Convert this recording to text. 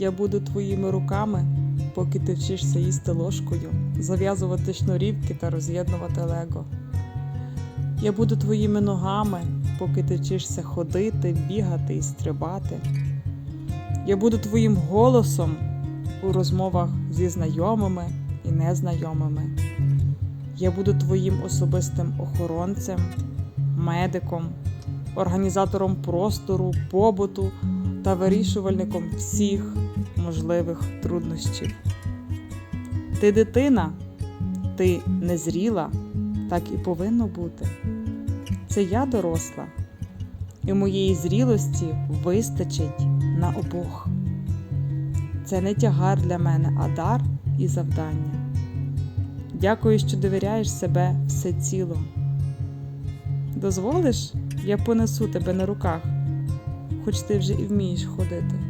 Я буду твоїми руками, поки ти вчишся їсти ложкою, зав'язувати шнурівки та роз'єднувати лего. Я буду твоїми ногами, поки ти вчишся ходити, бігати і стрибати. Я буду твоїм голосом у розмовах зі знайомими і незнайомими. Я буду твоїм особистим охоронцем, медиком, організатором простору, побуту та вирішувальником всіх можливих труднощів. Ти дитина, ти незріла, так і повинно бути. Це я доросла, і моєї зрілості вистачить на обох. Це не тягар для мене, а дар і завдання. Дякую, що довіряєш себе все ціло. Дозволиш, я понесу тебе на руках, хоч ти вже і вмієш ходити.